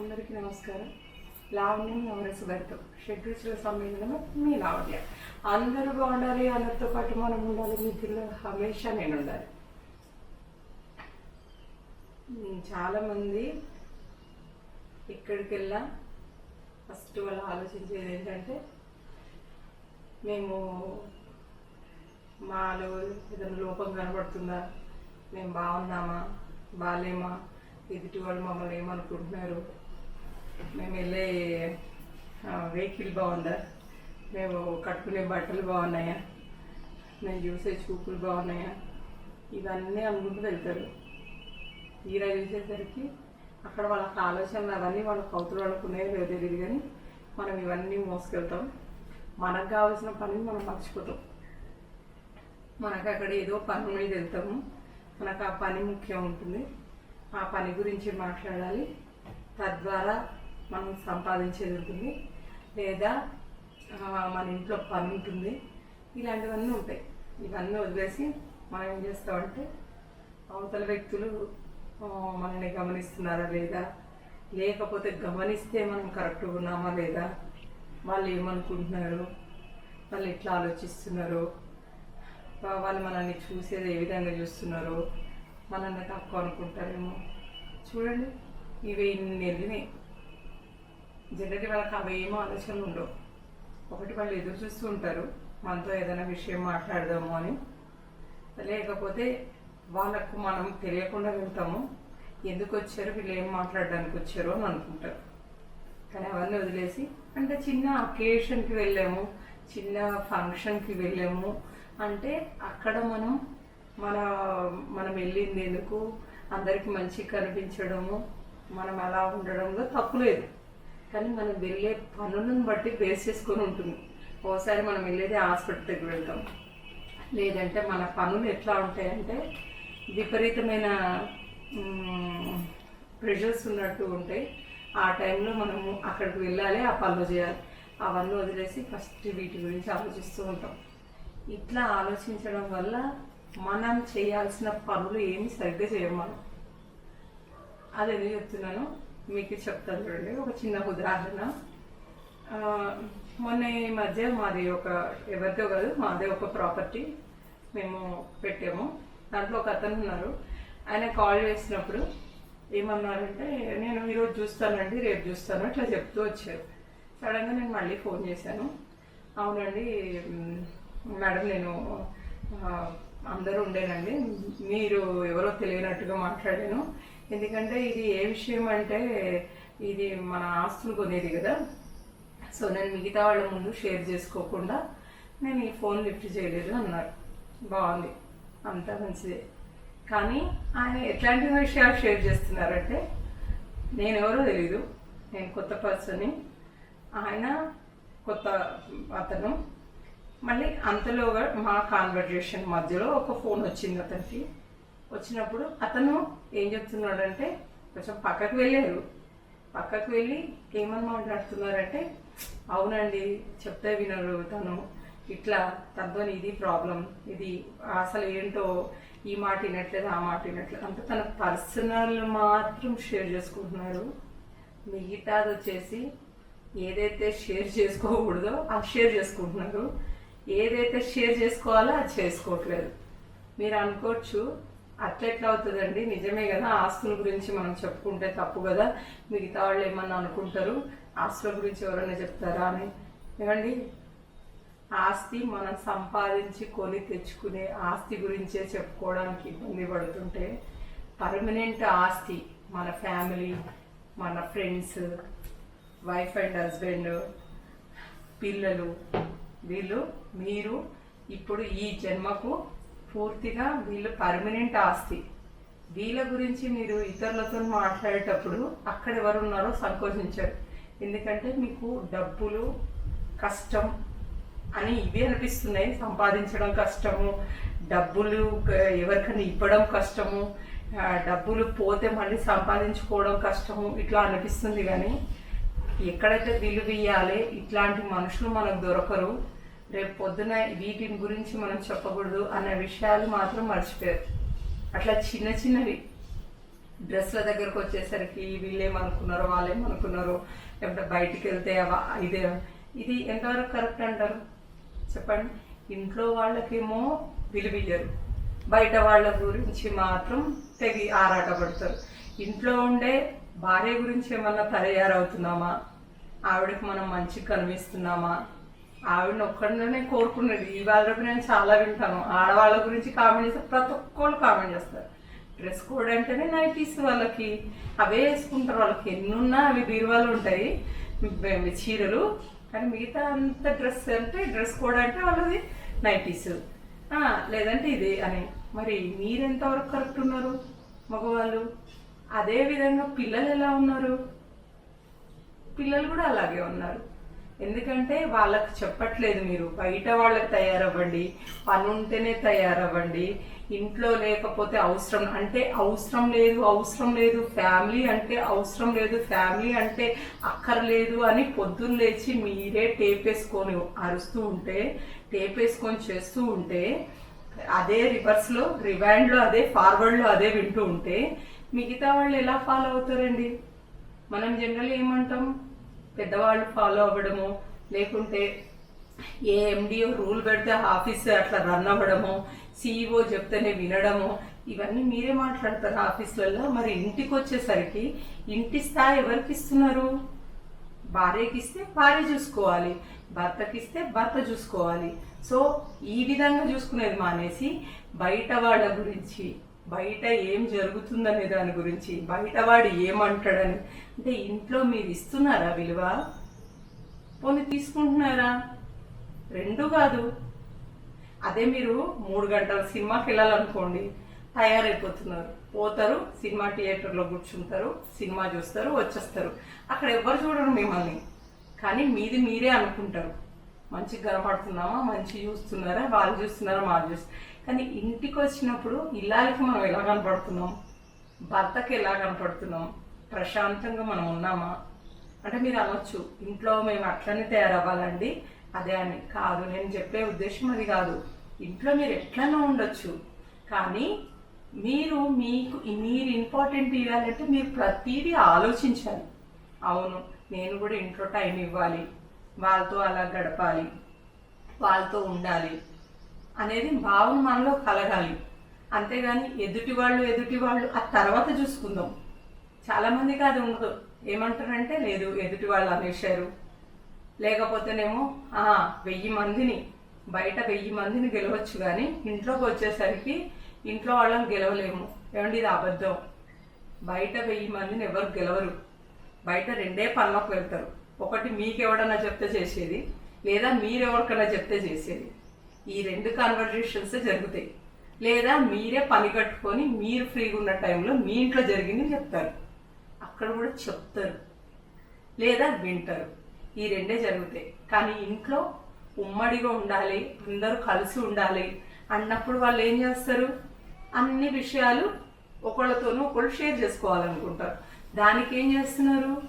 అందరికీ నమస్కారం. లావణ్యం నవరస భరితం షడ్రుచుల సమ్మేళనం మీ లావణ్య. అందరూ బాగుండాలి అందరితో పాటు మనం ఉండాలి నిధుల్లో హమేషా నేను ఉండాలి. చాలామంది ఇక్కడికి వెళ్ళా. ఫస్ట్ వాళ్ళు ఆలోచించేది ఏంటంటే మేము మాలో ఏదైనా లోపం కనబడుతుందా? మేము బాగున్నామా? బాగాలేమా ఎదుటి వాళ్ళు మమ్మల్ని ఏమనుకుంటున్నారు? మేము వెళ్ళే వెహికల్ బాగుందా? మేము కట్టుకునే బట్టలు బాగున్నాయా? మేము చూసే చూపులు బాగున్నాయా? ఇవన్నీ అనుకుంటూ వెళ్తారు. తీరా చూసేసరికి అక్కడ వాళ్ళకి ఆలోచనలు అవన్నీ వాళ్ళ కౌతులు వాళ్ళకున్నాయో లేదో తెలియదు కానీ మనం ఇవన్నీ మోసుకెళ్తాం. మనకు కావాల్సిన పనిని మనం మర్చిపోతాం. మనకు అక్కడ ఏదో పని మీద వెళ్తాము. మనకు ఆ పని ముఖ్యం ఉంటుంది. ఆ పని గురించి మాట్లాడాలి. తద్వారా మనం సంపాదించేది ఉంటుంది లేదా మన ఇంట్లో పని ఉంటుంది ఇలాంటివన్నీ ఉంటాయి. ఇవన్నీ వదిలేసి మనం ఏం చేస్తామంటే అవతల వ్యక్తులు మనల్ని గమనిస్తున్నారా లేదా? లేకపోతే గమనిస్తే మనం కరెక్ట్గా ఉన్నామా లేదా? వాళ్ళు ఏమనుకుంటున్నారు? వాళ్ళు ఎట్లా ఆలోచిస్తున్నారు? వాళ్ళు మనల్ని చూసేది ఏ విధంగా చూస్తున్నారో? మనల్ని తక్కువ అనుకుంటారేమో? చూడండి. ఇవి ఇన్ని వెళ్ళినాయి జనరల్గా వాళ్ళకి అవి ఏమో ఆలోచనలు ఉండవు. ఒకటి వాళ్ళు ఎదురు చూస్తూ ఉంటారు. మనతో ఏదైనా విషయం మాట్లాడదాము అని. లేకపోతే వాళ్ళకు మనం తెలియకుండా వెళ్తాము. ఎందుకు వచ్చారు? వీళ్ళు ఏం మాట్లాడడానికి వచ్చారు అని అనుకుంటారు. కానీ అవన్నీ వదిలేసి అంటే చిన్న అకేషన్కి వెళ్ళాము. చిన్న ఫంక్షన్కి వెళ్ళాము. అంటే అక్కడ మనం మన మనం వెళ్ళింది ఎందుకు? అందరికీ మంచి కనిపించడము. మనం అలా ఉండడంలో తప్పులేదు కానీ మనం వెళ్ళే పనులను బట్టి బేస్ చేసుకొని ఉంటుంది. ఓసారి మనం వెళ్ళేది హాస్పిటల్ దగ్గర వెళ్తాం లేదంటే మన పనులు ఎట్లా ఉంటాయంటే విపరీతమైన ప్రెషర్స్ ఉన్నట్టు ఉంటాయి. ఆ టైంలో మనము అక్కడికి వెళ్ళాలి ఆ పనులు చేయాలి. అవన్నీ వదిలేసి ఫస్ట్ వీటి గురించి ఆలోచిస్తూ ఉంటాం. ఇట్లా ఆలోచించడం వల్ల మనం చేయాల్సిన పనులు ఏమి సరిగ్గా చేయం అది ఎందుకు చెప్తున్నాను. మీకు చెప్తాను చూడండి. ఒక చిన్న ఉదాహరణ. మొన్న ఈ మధ్య మాది ఒక ఎవరితో కాదు మాదే ఒక ప్రాపర్టీ మేము పెట్టాము. దాంట్లో ఒక అతను ఉన్నారు. ఆయన కాల్ చేసినప్పుడు ఏమన్నారంటే నేను ఈరోజు చూస్తానండి రేపు చూస్తాను ఇట్లా చెప్తూ వచ్చారు. సడన్గా నేను మళ్ళీ ఫోన్ చేశాను. అవునండి మేడం నేను అందరూ ఉండేనండి. మీరు ఎవరో తెలియనట్టుగా మాట్లాడాను. ఎందుకంటే ఇది ఏ విషయం అంటే ఇది మన ఆస్తులు కొనేది కదా. సో నేను మిగతా వాళ్ళ ముందు షేర్ చేసుకోకుండా నేను ఈ ఫోన్ లిఫ్ట్ చేయలేదు అన్నారు. బాగుంది. అంతా మంచిదే. కానీ ఆయన ఎట్లాంటి విషయాలు షేర్ చేస్తున్నారంటే నేను ఎవరో తెలీదు. నేను కొత్త పర్సన్ని. ఆయన కొత్త అతను. మళ్ళీ అంతలోగా మా కాన్వర్జేషన్ మధ్యలో ఒక ఫోన్ వచ్చింది అతనికి. వచ్చినప్పుడు అతను ఏం చెప్తున్నాడంటే కొంచెం పక్కకు వెళ్ళారు. పక్కకు వెళ్ళి ఏమని మాట్లాడుతున్నారంటే అవునండి చెప్తే వినరు తను. ఇట్లా తనతో ఇది ప్రాబ్లం ఇది అసలు ఏంటో ఈ మాట వినట్లేదు ఆ మాట వినట్లేదు. అంటే తన పర్సనల్ మాత్రం షేర్ చేసుకుంటున్నారు. మిగతాది వచ్చేసి ఏదైతే షేర్ చేసుకోకూడదో అది షేర్ చేసుకుంటున్నారు. ఏదైతే షేర్ చేసుకోవాలో అది చేసుకోవట్లేదు. మీరు అనుకోవచ్చు అట్లెట్లా అవుతుందండి? నిజమే కదా. ఆస్తుల గురించి మనం చెప్పుకుంటే తప్పు కదా. మిగతా వాళ్ళు ఏమన్నా అనుకుంటారు? ఆస్తుల గురించి ఎవరైనా చెప్తారా అని? ఏమండి? ఆస్తి మనం సంపాదించి కొని తెచ్చుకునే ఆస్తి గురించే చెప్పుకోవడానికి ఇబ్బంది పడుతుంటే పర్మనెంట్ ఆస్తి మన ఫ్యామిలీ మన ఫ్రెండ్స్ వైఫ్ అండ్ హస్బెండ్ పిల్లలు వీళ్ళు మీరు ఇప్పుడు ఈ జన్మకు పూర్తిగా వీళ్ళు పర్మనెంట్ ఆస్తి. వీళ్ళ గురించి మీరు ఇతరులతో మాట్లాడేటప్పుడు అక్కడ ఎవరు ఉన్నారో సంకోచించారు. ఎందుకంటే మీకు డబ్బులు కష్టం అని ఇవి అనిపిస్తున్నాయి. సంపాదించడం కష్టము డబ్బులు ఎవరికైనా ఇవ్వడం కష్టము డబ్బులు పోతే మళ్ళీ సంపాదించుకోవడం కష్టము ఇట్లా అనిపిస్తుంది కానీ ఎక్కడైతే విలువ ఇయ్యాలి ఇట్లాంటి మనుషులు మనకు దొరకరు. రేపు పొద్దున వీటిని గురించి మనం చెప్పకూడదు అనే విషయాలు మాత్రం మర్చిపోయారు. అట్లా చిన్న చిన్నవి. డ్రెస్ల దగ్గరకు వచ్చేసరికి వీళ్ళేమనుకున్నారో వాళ్ళేమనుకున్నారో లేకపోతే బయటికి వెళ్తే అవా ఇదే ఇది ఎంతవరకు కరెక్ట్ అంటారు? చెప్పండి. ఇంట్లో వాళ్ళకేమో విలువియ్యరు. బయట వాళ్ళ గురించి మాత్రం తెగి ఆరాట పడతారు ఇంట్లో ఉండే భార్య గురించి ఏమన్నా తయారవుతున్నామా ఆవిడకి మనం మంచిగా కనిపిస్తున్నామా ఆవిడని ఒక్కడినే కోరుకున్నది. ఇవాళ రేపు నేను చాలా వింటాను. ఆడవాళ్ళ గురించి కామెంట్ చేస్తే ప్రతి ఒక్కళ్ళు కామెంట్ చేస్తారు. డ్రెస్ కోడ్ అంటేనే నైటీస్ వాళ్ళకి అవే వేసుకుంటారు వాళ్ళకి. ఎన్నున్నా అవి బీరువాలు ఉంటాయి చీరలు. కానీ మిగతా అంత డ్రెస్ అంటే డ్రెస్ కోడ్ అంటే వాళ్ళది నైటీస్. లేదంటే ఇదే అని. మరి మీరెంతవరకు కరెక్ట్ ఉన్నారు మగవాళ్ళు? అదే విధంగా పిల్లలు ఎలా ఉన్నారు? పిల్లలు కూడా అలాగే ఉన్నారు. ఎందుకంటే వాళ్ళకి చెప్పట్లేదు మీరు. బయట వాళ్ళకి తయారవ్వండి. పని ఉంటేనే తయారవ్వండి. ఇంట్లో లేకపోతే అవసరం అంటే అవసరం లేదు అవసరం లేదు ఫ్యామిలీ అంటే అవసరం లేదు ఫ్యామిలీ అంటే అక్కర్లేదు అని పొద్దున్న లేచి మీరే టేప్ వేసుకొని అరుస్తూ ఉంటే టేప్ వేసుకొని చేస్తూ ఉంటే అదే రివర్స్లో రివాండ్లో అదే ఫార్వర్డ్లో అదే వింటూ ఉంటే మిగతా వాళ్ళు ఎలా ఫాలో అవుతారండి? మనం జనరల్ ఏమంటాం? పెద్దవాళ్ళు ఫాలో అవ్వడము లేకుంటే ఏ ఎండిఓ రూల్ పెడితే ఆఫీస్ అట్లా రన్ అవ్వడము సీఈఓ చెప్తేనే వినడము ఇవన్నీ మీరే మాట్లాడతారు ఆఫీసులలో మరి ఇంటికి వచ్చేసరికి ఇంటి స్థాయి ఎవరికి ఇస్తున్నారు? భార్యకి ఇస్తే భార్య చూసుకోవాలి భర్తకి ఇస్తే భర్త చూసుకోవాలి. సో ఈ విధంగా చూసుకునేది మానేసి బయట వాళ్ళ గురించి బయట ఏం జరుగుతుందనే దాని గురించి బయట వాడు ఏమంటాడని. అంటే ఇంట్లో మీరు ఇస్తున్నారా విలువ? పోనీ తీసుకుంటున్నారా? రెండు కాదు. అదే మీరు మూడు గంటల సినిమాకి వెళ్ళాలనుకోండి తయారైపోతున్నారు. పోతారు సినిమా థియేటర్లో కూర్చుంటారు సినిమా చూస్తారు వచ్చేస్తారు. అక్కడ ఎవ్వరు చూడరు మిమ్మల్ని. కానీ మీది మీరే అనుకుంటారు. మంచిగా కనపడుతున్నామా? మంచి చూస్తున్నారా? వాళ్ళు చూస్తున్నారా? మాది చూస్తున్నారు. కానీ ఇంటికి వచ్చినప్పుడు ఇల్లాలకి మనం ఎలా కనపడుతున్నాం? భర్తకి ఎలా కనపడుతున్నాం? ప్రశాంతంగా మనం ఉన్నామా? అంటే మీరు అనొచ్చు ఇంట్లో మేము అట్లనే తయారవ్వాలండి అదే అని. కాదు నేను చెప్పే ఉద్దేశం అది కాదు. ఇంట్లో మీరు ఎట్లనో ఉండొచ్చు. కానీ మీరు మీకు మీరు ఇంపార్టెంట్ ఇవ్వాలంటే మీరు ప్రతిదీ ఆలోచించాలి. అవును నేను కూడా ఇంట్లో టైం ఇవ్వాలి వాళ్ళతో అలా గడపాలి వాళ్ళతో ఉండాలి. అనేది భావన మనలో కలగాలి. అంతేగాని ఎదుటి వాళ్ళు ఎదుటి వాళ్ళు ఆ తర్వాత చూసుకుందాం. చాలామందికి అది ఉండదు. ఏమంటారంటే లేదు ఎదుటి వాళ్ళు అనేశారు. లేకపోతేనేమో వెయ్యి మందిని బయట వెయ్యి మందిని గెలవచ్చు కానీ ఇంట్లోకి వచ్చేసరికి ఇంట్లో వాళ్ళని గెలవలేము. ఏమండి ఇది అబద్ధం. బయట వెయ్యి మందిని ఎవరు గెలవరు. బయట రెండే పనులకు వెళ్తారు. ఒకటి మీకెవడన్నా చెప్తే చేసేది లేదా మీరెవరికన్నా చెప్తే చేసేది. ఈ రెండు కాన్వర్జేషన్స్ జరుగుతాయి. లేదా మీరే పని కట్టుకొని మీరు ఫ్రీగా ఉన్న టైంలో మీ ఇంట్లో జరిగింది చెప్తారు. అక్కడ కూడా చెప్తారు. లేదా వింటారు. ఈ రెండే జరుగుతాయి. కానీ ఇంట్లో ఉమ్మడిగా ఉండాలి అందరూ కలిసి ఉండాలి అన్నప్పుడు వాళ్ళు ఏం చేస్తారు? అన్ని విషయాలు ఒకళ్ళతోనూ ఒకళ్ళు షేర్ చేసుకోవాలనుకుంటారు. దానికి ఏం చేస్తున్నారు?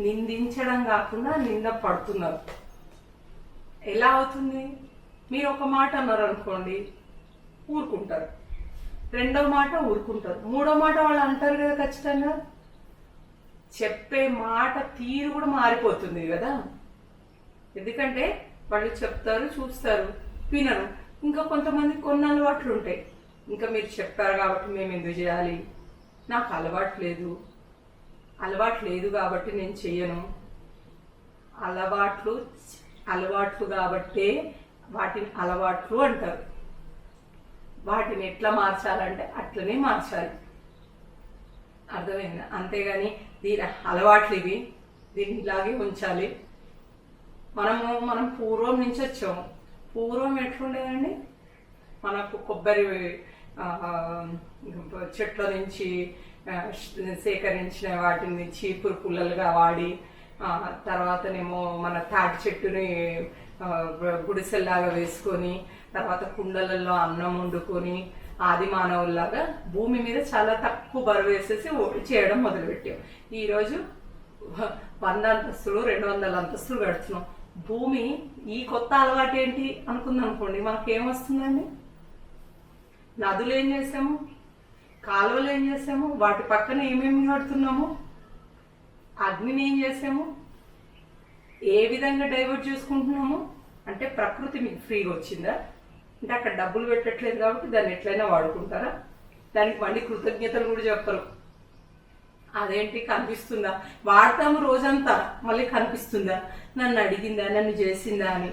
నిందించడం కాకుండా నింద పడుతున్నారు. ఎలా అవుతుంది? మీరు ఒక మాట అన్నారు అనుకోండి ఊరుకుంటారు. రెండో మాట ఊరుకుంటారు. మూడో మాట వాళ్ళు అంటారు కదా ఖచ్చితంగా? చెప్పే మాట తీరు కూడా మారిపోతుంది కదా? ఎందుకంటే వాళ్ళు చెప్తారు చూస్తారు వినరు. ఇంకా కొంతమంది కొన్ని అలవాట్లు ఉంటాయి. ఇంకా మీరు చెప్పారు కాబట్టి మేము ఎందుకు చేయాలి? నాకు అలవాటు లేదు. అలవాటు లేదు కాబట్టి నేను చెయ్యను అలవాట్లు అలవాట్లు కాబట్టే వాటిని అలవాట్లు అంటారు. వాటిని ఎట్లా మార్చాలంటే అట్లనే మార్చాలి. అర్థమైందా? అంతేగాని దీని అలవాట్లు ఇవి. దీన్ని ఇలాగే ఉంచాలి. మనము మనం పూర్వం నుంచి వచ్చాము. పూర్వం ఎట్లుండేదండి? మనకు కొబ్బరి చెట్ల నుంచి సేకరించిన వాటిని చీపురు పుల్లలుగా వాడి తర్వాతనేమో మన తాటి చెట్టుని గుడిసెల్లాగా వేసుకొని తర్వాత కుండలలో అన్నం వండుకొని ఆది మానవుల్లాగా భూమి మీద చాలా తక్కువ బరువు వేసేసి చేయడం మొదలుపెట్టాం. ఈరోజు వంద అంతస్తులు రెండు వందల అంతస్తులు కడుతున్నాం భూమి ఈ కొత్త అలవాటు ఏంటి అనుకుంది అనుకోండి మనకేమొస్తుందండి నదులు ఏం చేసాము కాలువలు ఏం చేసాము వాటి పక్కన ఏమేమి కడుతున్నాము? అగ్నిని ఏం చేసాము? ఏ విధంగా డైవర్ట్ చేసుకుంటున్నాము? అంటే ప్రకృతి మీకు ఫ్రీగా వచ్చిందా? అంటే అక్కడ డబ్బులు పెట్టట్లేదు కాబట్టి దాన్ని ఎట్లయినా వాడుకుంటారా? దానికి మళ్ళీ కృతజ్ఞతలు కూడా చెప్పరు. అదేంటి కనిపిస్తుందా? వాడతాము రోజంతా మళ్ళీ కనిపిస్తుందా? నన్ను అడిగిందా నన్ను చేసిందా అని.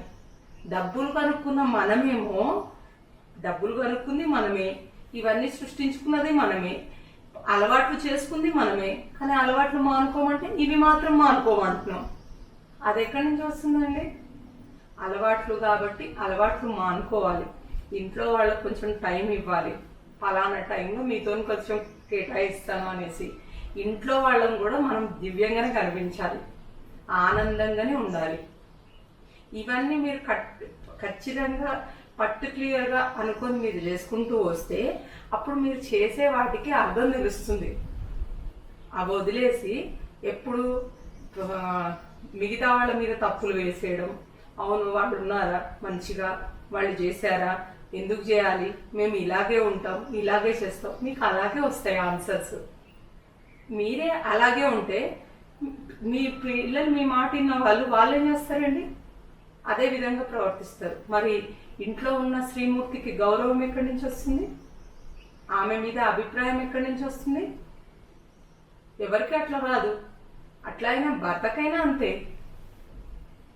డబ్బులు కనుక్కున్న మనమేమో డబ్బులు కనుక్కుంది మనమే. ఇవన్నీ సృష్టించుకున్నది మనమే. అలవాట్లు చేసుకుంది మనమే కానీ అలవాట్లు మానుకోమంటే ఇవి మాత్రం మానుకోమంటున్నాం. అది ఎక్కడి నుంచి వస్తుందండి? అలవాట్లు కాబట్టి అలవాట్లు మానుకోవాలి. ఇంట్లో వాళ్ళకి కొంచెం టైం ఇవ్వాలి. ఫలానా టైంలో మీతో కొంచెం కేటాయిస్తాను అనేసి. ఇంట్లో వాళ్ళని కూడా మనం దివ్యంగానే కనిపించాలి ఆనందంగానే ఉండాలి. ఇవన్నీ మీరు ఖచ్చితంగా పర్టికులర్గా అనుకొని మీరు చేసుకుంటూ వస్తే అప్పుడు మీరు చేసే వాటికి అర్థం తెలుస్తుంది. అవి వదిలేసి ఎప్పుడు మిగతా వాళ్ళ మీద తప్పులు వేసేయడం అవును వాళ్ళు ఉన్నారా మంచిగా వాళ్ళు చేశారా ఎందుకు చేయాలి మేము ఇలాగే ఉంటాం ఇలాగే చేస్తాం మీకు అలాగే వస్తాయి ఆన్సర్స్. మీరే అలాగే ఉంటే మీ పిల్లలు మీ మాట విన్న వాళ్ళు వాళ్ళు ఏం చేస్తారండి? అదే విధంగా ప్రవర్తిస్తారు. మరి ఇంట్లో ఉన్న శ్రీమూర్తికి గౌరవం ఎక్కడి నుంచి వస్తుంది? ఆమె మీద అభిప్రాయం ఎక్కడి నుంచి వస్తుంది? ఎవరికి అట్లా రాదు? అట్లా అయినా భర్తకైనా అంతే.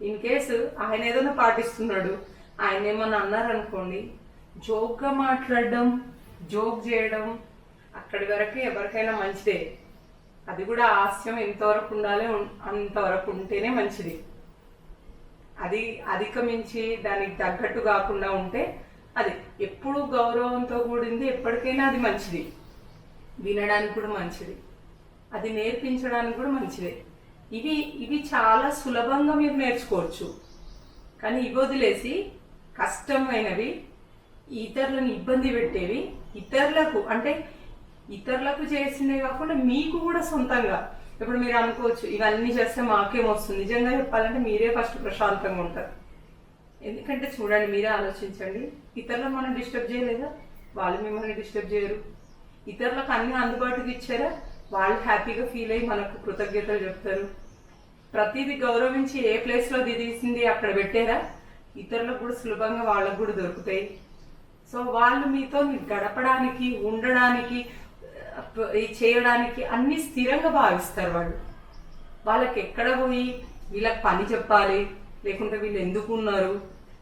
ఇన్ కేసు ఆయన ఏదైనా పాటిస్తున్నాడు. ఆయన ఏమన్నా అన్నారనుకోండి జోక్గా మాట్లాడడం జోక్ చేయడం అక్కడి వరకు ఎవరికైనా మంచిదే. అది కూడా హాస్యం ఎంతవరకు ఉండాలి అంతవరకు ఉంటేనే మంచిది. అది అధిగమించి దానికి తగ్గట్టు కాకుండా ఉంటే అది ఎప్పుడు గౌరవంతో కూడింది ఎప్పటికైనా అది మంచిది. వినడానికి కూడా మంచిది. అది నేర్పించడానికి కూడా మంచిదే. ఇవి ఇవి చాలా సులభంగా మీరు నేర్చుకోవచ్చు. కానీ ఇవి వదిలేసి కష్టమైనవి ఇతరులను ఇబ్బంది పెట్టేవి ఇతరులకు అంటే ఇతరులకు చేసినవి కాకుండా మీకు కూడా సొంతంగా. ఇప్పుడు మీరు అనుకోవచ్చు ఇవన్నీ చేస్తే మాకేం వస్తుంది? నిజంగా చెప్పాలంటే మీరే ఫస్ట్ ప్రశాంతంగా ఉంటారు. ఎందుకంటే చూడండి మీరే ఆలోచించండి. ఇతరులను మనం డిస్టర్బ్ చేయలేదా? వాళ్ళు మిమ్మల్ని డిస్టర్బ్ చేయరు. ఇతరులకు అన్ని అందుబాటుకి ఇచ్చారా? వాళ్ళు హ్యాపీగా ఫీల్ అయ్యి మనకు కృతజ్ఞతలు చెప్తారు. ప్రతిదీ గౌరవించి ఏ ప్లేస్లో దిగేసింది అక్కడ పెట్టారా? ఇతరులకు కూడా సులభంగా వాళ్ళకు కూడా దొరుకుతాయి. సో వాళ్ళు మీతో గడపడానికి ఉండడానికి చేయడానికి అన్ని స్థిరంగా భావిస్తారు వాళ్ళు. వాళ్ళకి ఎక్కడ పోయి వీళ్ళకి పని చెప్పాలి లేకుంటే వీళ్ళు ఎందుకు ఉన్నారు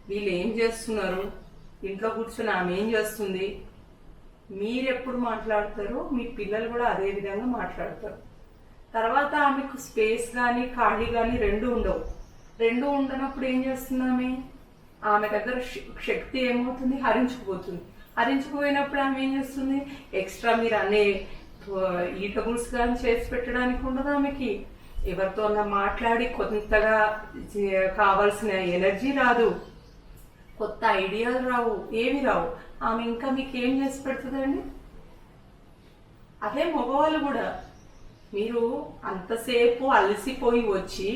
వీళ్ళు ఏం చేస్తున్నారు ఇంట్లో కూర్చొని ఆమె ఏం చేస్తుంది మీరు ఎప్పుడు మాట్లాడతారో మీ పిల్లలు కూడా అదే విధంగా మాట్లాడతారు. తర్వాత ఆమెకు స్పేస్ కానీ ఖాళీ కానీ రెండు ఉండవు. రెండు ఉండనప్పుడు ఏం చేస్తుంది ఆమె? ఆమె దగ్గర శక్తి ఏమవుతుంది? హరించుకుపోతుంది అరించిపోయినప్పుడు ఆమె ఏం చేస్తుంది? ఎక్స్ట్రా మీరు అనే ఈటబుల్స్ కానీ చేసి పెట్టడానికి ఉండదు ఆమెకి. ఎవరితో మాట్లాడి కొంతగా కావాల్సిన ఎనర్జీ రాదు. కొత్త ఐడియాలు రావు ఏమి రావు. ఆమె ఇంకా మీకు ఏం చేసి పెడుతుందండి? అదే మగవాళ్ళు కూడా. మీరు అంతసేపు అలసిపోయి వచ్చి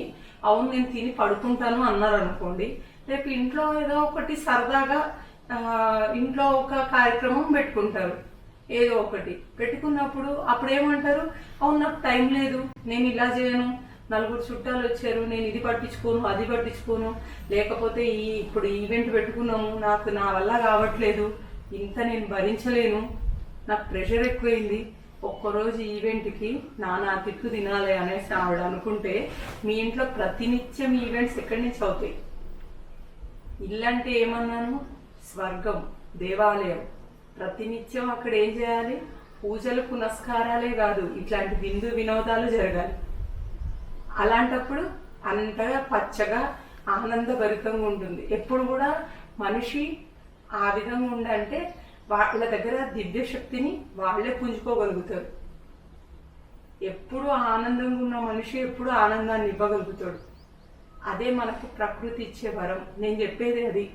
అవును నేను తిని పడుకుంటాను అన్నారు అనుకోండి రేపు ఇంట్లో ఏదో ఒకటి సరదాగా ఇంట్లో ఒక కార్యక్రమం పెట్టుకుంటారు. ఏదో ఒకటి. పెట్టుకున్నప్పుడు అప్పుడు ఏమంటారు అవును నాకు టైం లేదు. నేను ఇలా చేయను. నలుగురు చుట్టాలు వచ్చారు. నేను ఇది పట్టించుకోను అది పట్టించుకోను. లేకపోతే ఈ ఇప్పుడు ఈవెంట్ పెట్టుకున్నాము. నాకు నా వల్ల కావట్లేదు. ఇంత నేను భరించలేను. నాకు ప్రెషర్ ఎక్కువైంది. ఒక్కరోజు ఈవెంట్కి నానా తిట్టు తినాలి అనేసి ఆవిడ అనుకుంటే మీ ఇంట్లో ప్రతినిత్యం ఈవెంట్స్ ఎక్కడి నుంచి అవుతాయి? ఇల్లంటే ఏమన్నాను? స్వర్గం దేవాలయం. ప్రతినిత్యం అక్కడ ఏం చేయాలి? పూజలు పునస్కారాలే కాదు ఇట్లాంటి విందు వినోదాలు జరగాలి. అలాంటప్పుడు అంతగా పచ్చగా ఆనందభరితంగా ఉంటుంది. ఎప్పుడు కూడా మనిషి ఆ విధంగా ఉండంటే వాళ్ళ దగ్గర దివ్య శక్తిని వాళ్ళే పుంజుకోగలుగుతారు. ఎప్పుడు ఆనందంగా ఉన్న మనిషి ఎప్పుడు ఆనందాన్ని ఇవ్వగలుగుతాడు. అదే మనకు ప్రకృతి ఇచ్చే వరం. నేను చెప్పేది అది.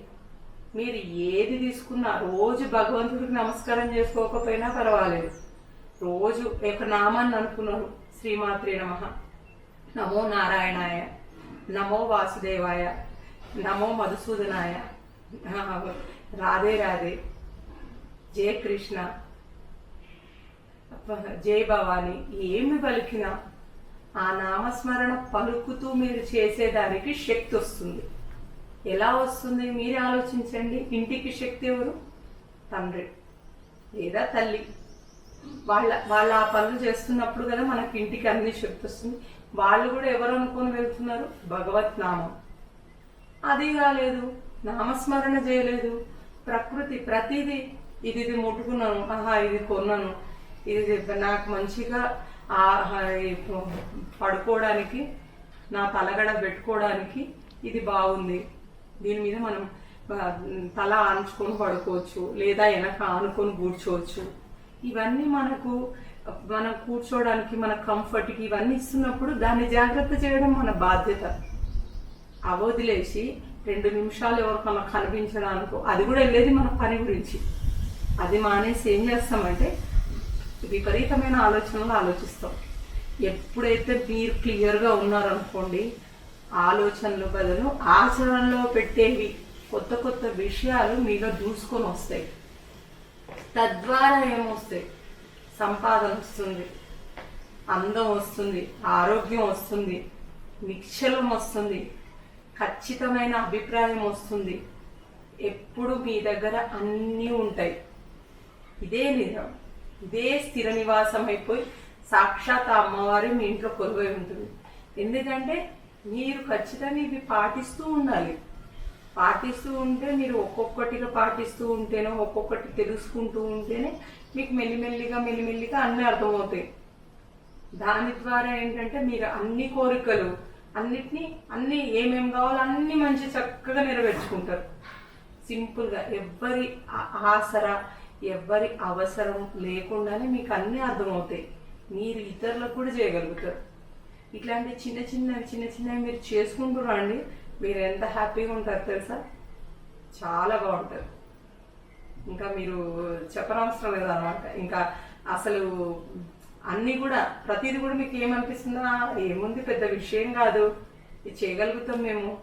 మీరు ఏది తీసుకున్నా రోజు భగవంతుడికి నమస్కారం చేసుకోకపోయినా పర్వాలేదు. రోజు యొక్క నామాన్ని అనుకున్నారు. శ్రీమాత్రి నమ. నమో నారాయణాయ. నమో వాసుదేవాయ. నమో మధుసూదనాయ. రాధే రాధే. జయ కృష్ణ. జై భవాని. ఏమి పలికినా ఆ నామస్మరణ పలుకుతూ మీరు చేసేదానికి శక్తి వస్తుంది. ఎలా వస్తుంది? మీరే ఆలోచించండి. ఇంటికి శక్తి ఎవరు? తండ్రి. లేదా తల్లి. వాళ్ళ వాళ్ళ ఆ పనులు చేస్తున్నప్పుడు కదా మనకి ఇంటికి అన్ని శక్తి వస్తుంది. వాళ్ళు కూడా ఎవరు అనుకొని వెళ్తున్నారు? భగవత్ నామం అది కాలేదు. నామస్మరణ చేయలేదు. ప్రకృతి ప్రతిదీ ఇది ఇది ముట్టుకున్నాను. ఆహా ఇది కొన్నాను. ఇది నాకు మంచిగా ఆహా, పడుకోవడానికి నా తలగడ పెట్టుకోవడానికి ఇది బాగుంది. దీని మీద మనం తల ఆనుకొని పడుకోవచ్చు లేదా వెనక ఆనుకొని కూర్చోవచ్చు. ఇవన్నీ మనకు మనం కూర్చోవడానికి మన కంఫర్ట్కి ఇవన్నీ ఇస్తున్నప్పుడు దాన్ని జాగ్రత్త చేయడం మన బాధ్యత. అవదిలేసి రెండు నిమిషాలు ఎవరికన్నా కనిపించడానికో అది కూడా వెళ్ళేది మన పని గురించి. అది మానేసి ఏం చేస్తామంటే విపరీతమైన ఆలోచనలు ఆలోచిస్తాం. ఎప్పుడైతే మీరు క్లియర్గా ఉన్నారనుకోండి ఆలోచనలు బదులు ఆచరణలో పెట్టేవి కొత్త కొత్త విషయాలు మీలో దూసుకొని వస్తాయి. తద్వారా ఏమొస్తాయి? సంపాదన వస్తుంది అందం వస్తుంది ఆరోగ్యం వస్తుంది నిక్షలం వస్తుంది ఖచ్చితమైన అభిప్రాయం వస్తుంది. ఎప్పుడు మీ దగ్గర అన్నీ ఉంటాయి. ఇదే నిజం. ఇదే స్థిర నివాసం అయిపోయి సాక్షాత్ అమ్మవారి మీ ఇంట్లో కొలువై ఉంటుంది. ఎందుకంటే మీరు ఖచ్చితంగా ఇవి పాటిస్తూ ఉండాలి. పాటిస్తూ ఉంటే మీరు ఒక్కొక్కటిగా పాటిస్తూ ఉంటేనే ఒక్కొక్కటి తెలుసుకుంటూ ఉంటేనే మీకు మెల్లిమెల్లిగా మెల్లిమెల్లిగా అన్నీ అర్థమవుతాయి. దాని ద్వారా ఏంటంటే మీరు అన్ని కోరికలు అన్నిటినీ అన్ని ఏమేం కావాలో అన్ని మంచి చక్కగా నెరవేర్చుకుంటారు. సింపుల్గా ఎవ్వరి ఆసర ఆసరా ఎవ్వరి అవసరం లేకుండానే మీకు అన్నీ అర్థమవుతాయి. మీరు ఇతరులకు కూడా చేయగలుగుతారు. ఇట్లాంటి చిన్న చిన్న చిన్న చిన్నవి మీరు చేసుకుంటూ రండి. మీరు ఎంత హ్యాపీగా ఉంటారు తెలుసా? చాలా బాగుంటుంది. ఇంకా మీరు చెప్పనవసరం లేదన్నమాట ఇంకా అసలు అన్నీ కూడా ప్రతిదీ కూడా మీకు ఏమనిపిస్తుందా? ఏముంది పెద్ద విషయం కాదు. ఇది చేయగలుగుతాం మేము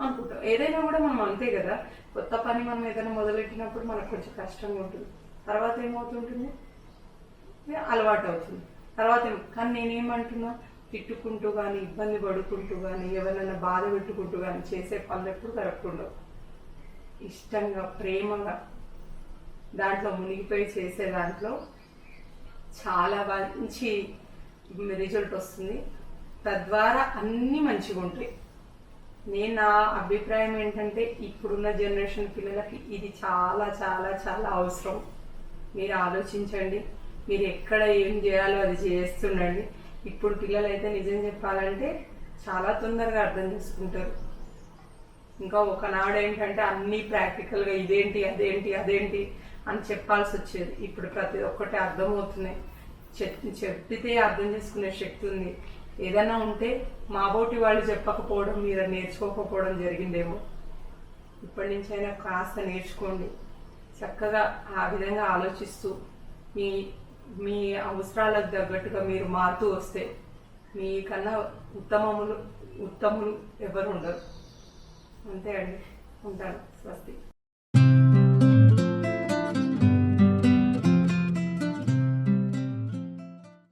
అనుకుంటాం. ఏదైనా కూడా మనం అంతే కదా. కొత్త పని మనం ఏదైనా మొదలెట్టినప్పుడు మనకు కొంచెం కష్టంగా ఉంటుంది. తర్వాత ఏమవుతుంటుంది? అలవాటు అవుతుంది. తర్వాత ఏం- కానీ నేనేమంటున్నా? తిట్టుకుంటూ కానీ ఇబ్బంది పడుకుంటూ కానీ ఎవరైనా బాధ పెట్టుకుంటూ కానీ చేసే పనులు ఎప్పుడు కరెక్ట్ ఉండవు. ఇష్టంగా ప్రేమగా దాంట్లో మునిగిపోయి చేసే దాంట్లో చాలా మంచి రిజల్ట్ వస్తుంది. తద్వారా అన్నీ మంచిగా ఉంటాయి. నేను నా అభిప్రాయం ఏంటంటే ఇప్పుడున్న జనరేషన్ పిల్లలకి ఇది చాలా చాలా చాలా అవసరం. మీరు ఆలోచించండి. మీరు ఎక్కడ ఏం చేయాలో అది చేస్తుండండి. ఇప్పుడు పిల్లలు అయితే నిజం చెప్పాలంటే చాలా తొందరగా అర్థం చేసుకుంటారు. ఇంకా ఒకనాడు ఏంటంటే అన్ని ప్రాక్టికల్గా ఇదేంటి అదేంటి అదేంటి అని చెప్పాల్సి వచ్చేది. ఇప్పుడు ప్రతి ఒక్కటి అర్థమవుతున్నాయి. చెప్ చెప్పితే అర్థం చేసుకునే శక్తి ఉంది. ఏదైనా ఉంటే మా బోటి వాళ్ళు చెప్పకపోవడం మీరు నేర్చుకోకపోవడం జరిగిందేమో. ఇప్పటి అయినా కాస్త నేర్చుకోండి. చక్కగా ఆ విధంగా ఆలోచిస్తూ మీ మీ అవసరాలకు తగ్గట్టుగా మీరు మారుతూ వస్తే మీకన్నా ఉత్తమములు ఉత్తములు ఎవరు ఉండరు. అంతే అండి. ఉంటాను. స్వస్తి.